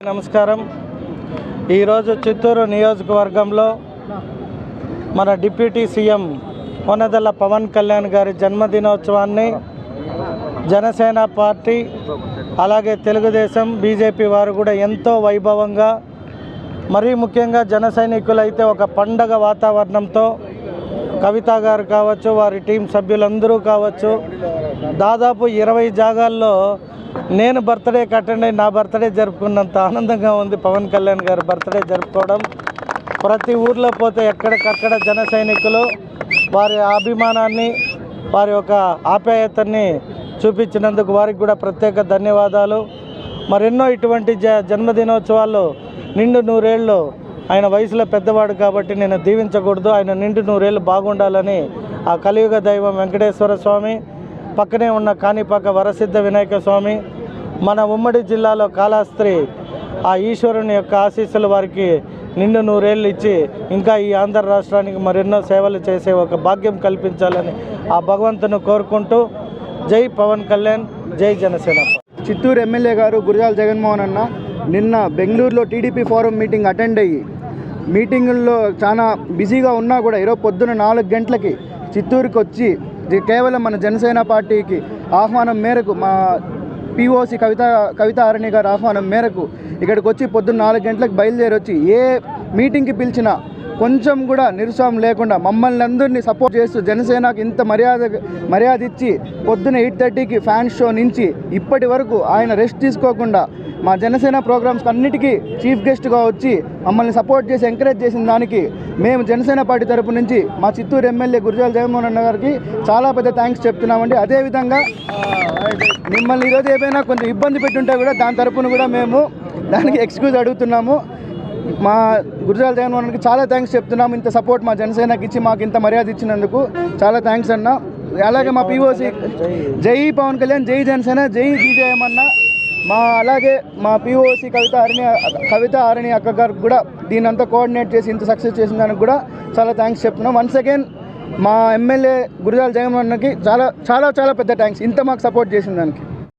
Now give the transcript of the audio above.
నమస్కారం. ఈరోజు చిత్తూరు నియోజకవర్గంలో మన డిప్యూటీ సీఎం కొనదల పవన్ కళ్యాణ్ గారి జన్మదినోత్సవాన్ని జనసేన పార్టీ అలాగే తెలుగుదేశం బీజేపీ వారు కూడా ఎంతో వైభవంగా మరీ ముఖ్యంగా జన సైనికులైతే ఒక పండగ వాతావరణంతో కవిత గారు కావచ్చు వారి టీం సభ్యులందరూ కావచ్చు దాదాపు ఇరవై జాగాల్లో నేను బర్త్డే అటెండ్ నా బర్త్డే జరుపుకున్నంత ఆనందంగా ఉంది. పవన్ కళ్యాణ్ గారు బర్త్డే జరుపుకోవడం. ప్రతి ఊర్లో పోతే ఎక్కడికక్కడ జన సైనికులు వారి అభిమానాన్ని వారి యొక్క ఆప్యాయతని చూపించినందుకు వారికి కూడా ప్రత్యేక ధన్యవాదాలు. మరెన్నో ఇటువంటి జ జన్మదినోత్సవాలు నిండు నూరేళ్ళు ఆయన వయసులో పెద్దవాడు కాబట్టి నేను దీవించకూడదు. ఆయన నిండు నూరేళ్ళు బాగుండాలని ఆ కలియుగ దైవం వెంకటేశ్వర స్వామి పక్కనే ఉన్న కాణిపాక వరసిద్ధ వినాయక స్వామి మన ఉమ్మడి జిల్లాలో కాళాస్త్రి ఆ ఈశ్వరుని యొక్క ఆశీస్సులు వారికి నిండు నూరేళ్ళు ఇచ్చి ఇంకా ఈ ఆంధ్ర రాష్ట్రానికి మరెన్నో సేవలు చేసే ఒక భాగ్యం కల్పించాలని ఆ భగవంతును కోరుకుంటూ జై పవన్ కళ్యాణ్ జై జనసేన. చిత్తూరు ఎమ్మెల్యే గారు గురజాల జగన్మోహన్ అన్న నిన్న బెంగళూరులో టీడీపీ ఫోరం మీటింగ్ అటెండ్ అయ్యి మీటింగుల్లో చాలా బిజీగా ఉన్నా కూడా ఈరోజు పొద్దున నాలుగు గంటలకి చిత్తూరుకి వచ్చి కేవలం మన జనసేన పార్టీకి ఆహ్వానం మేరకు మా పిఓసి కవిత కవిత ఆరణి గారి ఆహ్వానం మేరకు ఇక్కడికి వచ్చి పొద్దున్న నాలుగు గంటలకు బయలుదేరి వచ్చి ఏ మీటింగ్కి పిలిచినా కొంచెం కూడా నిరుత్సాహం లేకుండా మమ్మల్ని అందరినీ సపోర్ట్ చేస్తూ జనసేనకు ఇంత మర్యాద మర్యాద ఇచ్చి పొద్దున ఎయిట్ థర్టీకి ఫ్యాన్ షో నుంచి ఇప్పటి వరకు ఆయన రెస్ట్ తీసుకోకుండా మా జనసేన ప్రోగ్రామ్స్ అన్నిటికీ చీఫ్ గెస్ట్గా వచ్చి మమ్మల్ని సపోర్ట్ చేసి ఎంకరేజ్ చేసిన దానికి మేము జనసేన పార్టీ తరపు నుంచి మా చిత్తూరు ఎమ్మెల్యే గురజాల జగన్మోహన్ గారికి చాలా పెద్ద థ్యాంక్స్ చెప్తున్నామండి. అదేవిధంగా మిమ్మల్ని ఈరోజు ఏమైనా కొంచెం ఇబ్బంది పెట్టుంటే కూడా దాని తరపున కూడా మేము దానికి ఎక్స్క్యూజ్ అడుగుతున్నాము. మా గురజాల జగన్మోహన్కి చాలా థ్యాంక్స్ చెప్తున్నాము ఇంత సపోర్ట్ మా జనసేనకి ఇచ్చి మాకు ఇంత మర్యాద ఇచ్చినందుకు చాలా థ్యాంక్స్ అన్న. అలాగే మా పిఓసి జై పవన్ కళ్యాణ్ జై జనసేన జై బీజేఎం అన్న. మా అలాగే మా పిఓసి కవిత అరణి కవిత ఆరణి అక్క గారికి కూడా దీని అంతా కోఆర్డినేట్ చేసి ఇంత సక్సెస్ చేసిన దానికి కూడా చాలా థ్యాంక్స్ చెప్తున్నాం. వన్స్ అగైన్ మా ఎమ్మెల్యే గురజాల జగన్మోహన్కి చాలా చాలా చాలా పెద్ద థ్యాంక్స్ ఇంత మాకు సపోర్ట్ చేసిన దానికి.